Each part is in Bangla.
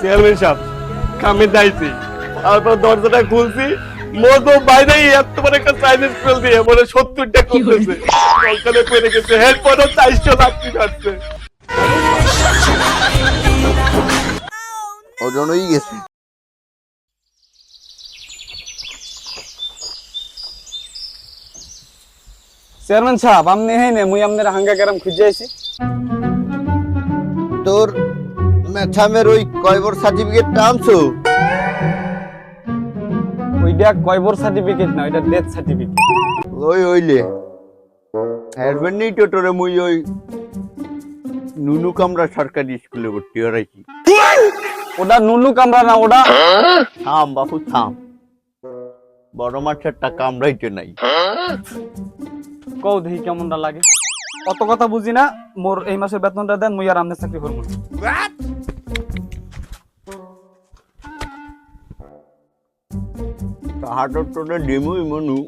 চেয়ারম্যান সাহেব কামে যাইছি। তারপর দরজাটা খুলছি। মতো বাইরেই এত বড় একটা চাইনিজ ফেল দিয়ে মনে সত্তরটা করতেছে। সকালে পড়ে গেছে। এরপরও চাইশো ওজনই গেছে। চেয়ারম্যান সাহেব আপনি হ্যাঁ মুই আপনার হাঙ্গা গ্যারাম খুঁজে আইছি। তোর ম্যাথামের ওই কয়বর সার্টিফিকেটটা আনছো? ওইটা কয়বর সার্টিফিকেট না ওইটা ডেথ সার্টিফিকেট ওই ওইলে। তো তোরে মুই ওই নুনু কামরা সরকারি স্কুলে ভর্তি হরাইছি ওটা নুনু কামরা না ওটা থাম বাপু থাম। বড় মাছের টাকা আমরাইতে নাই। কও দেখি কেমনটা লাগে। অত কথা বুঝি না মোর এই মাসের বেতনটা দেন মুই আর আমনের চাকরি করব তোরে ডিমুই মনু।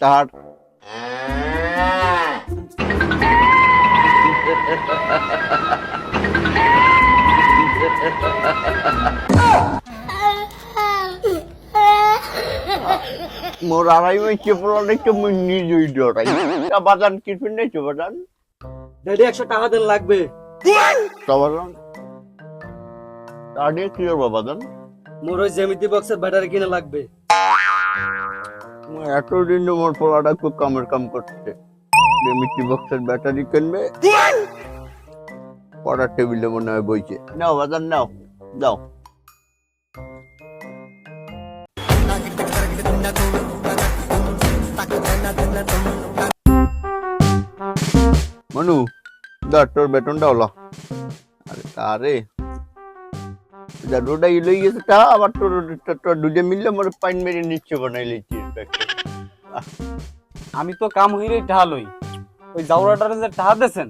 তাহার মোর আড়াই মাস চেপড়া তো মুই নিজেই ডরাই। তা বাজান কিছু নেই তো বাজান? ড্যাডি একশো টাকা দেন লাগবে। তা বাজান? তা নিয়ে কি বাজান? মোর ওই জ্যামিতি বক্সের ব্যাটারি কিনে লাগবে। এতদিন মোর পোলাটা খুব কামের কাম করছে। মিষ্টি বক্সের ব্যাটারি কিনবে। পড়ার টেবিলে মনে হয় বইছে। নাও বাজান, নাও, দাও। মনু দা তোর বেতনটা হলো। আরে তারে দাদুটা গেছে তা আবার দুজে মিললে পাইন মেরে নিচ্ছে বানাই আমি তো কাম হইলে টাহা লই ওই জাউরাটার যে টাহা দেন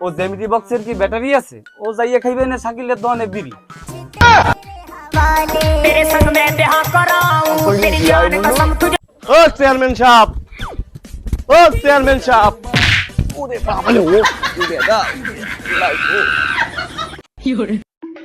ও জেমিটি বক্সের কি ব্যাটারি আছে? ও যাইয়া খাইবে না শাকিলের দনে বিড়ি? ও চেয়ারম্যান সাহেব ও চেয়ারম্যান সাহেব। ওরে বাবা ও ওরে দাদা ইউরে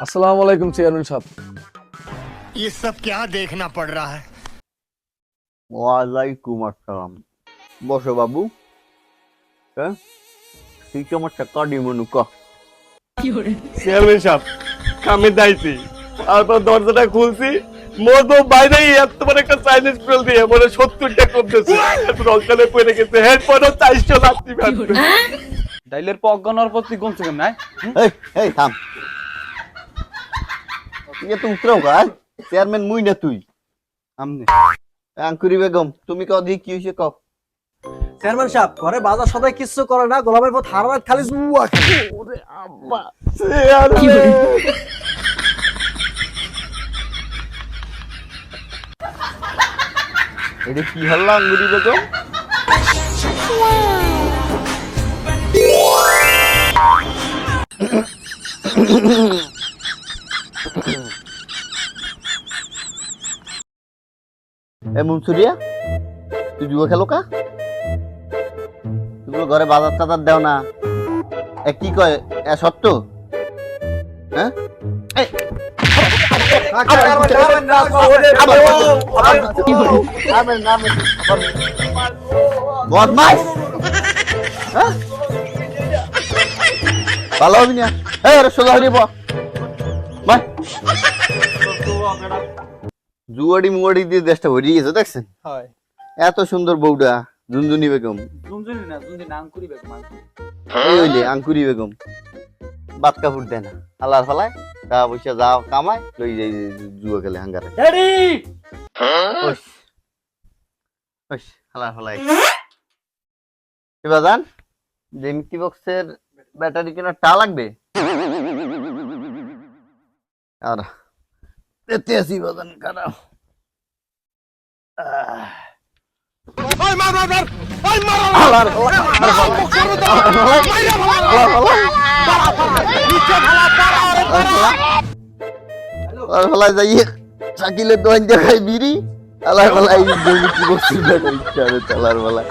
আসসালামু আলাইকুম চেয়ারম্যান সাহেব ये सब क्या देखना पड़ रहा है ওয়ালাইকুম আসসালাম বসো বাবু হ্যাঁ তুই কি আমার টাকা দি মনু ক চেয়ারম্যান সাহেব কামে যাইছি তারপর দরজাটা খুলছি মতো বাইরেই এত বড় একটা চাইনিজ ফেল দিয়ে মনে সত্তরটা করতেছে সকালে পড়ে গেছে এরপরও চাইশো লাগতে পারছে ডাইলের পক গণর প্রতি গমছে কেন নাই এই এই থাম ইয়ে তুমি উতরাও গা চেয়ারম্যান মুই না তুই। আমনে। আঙ্কুরি বেগম তুমি কও দি কি হইছে কও। চেয়ারম্যান সাহেব ঘরে বাজার সদাই কিচ্ছু করে না গোলামের পর হারা খালি জুয়া খেলে। চেয়ারম্যান এটা কি হল্লা আঙ্গুরি বেগম? এ মুনসুরিয়া, তুই জুয়া খেলো কা? তুমি ঘরে বাজার টাজার দেও না। এ কি কয়? এ সত্য? হ্যাঁ? বদমাস হ্যাঁ? ভালো হবি না? আরে সোজা হয়ে পা ভাই জুয়াড়ি মুয়াড়ি দিয়ে দেশটা ভরিয়ে গেছে দেখছেন? হয়। এত সুন্দর বউটা জুনজুনি বেগম। না আঙ্কুরি বেগম। এই হইলে আঙ্কুরি বেগম। বাত কাপড় দেয় না। আল্লাহর ফালায় টাকা পয়সা যা কামায় লই যাই জুয়া খেলে হাঙ্গারে আল্লাহর ফালায়। এবার জান জেমিটি বক্সের ব্যাটারি কেনার টা লাগবে? আর আসি বাজান খারাপ শাকিলের দোকান দেখাই বিড়ি আলার জমি কি ব্যাটারি চালার ফলাই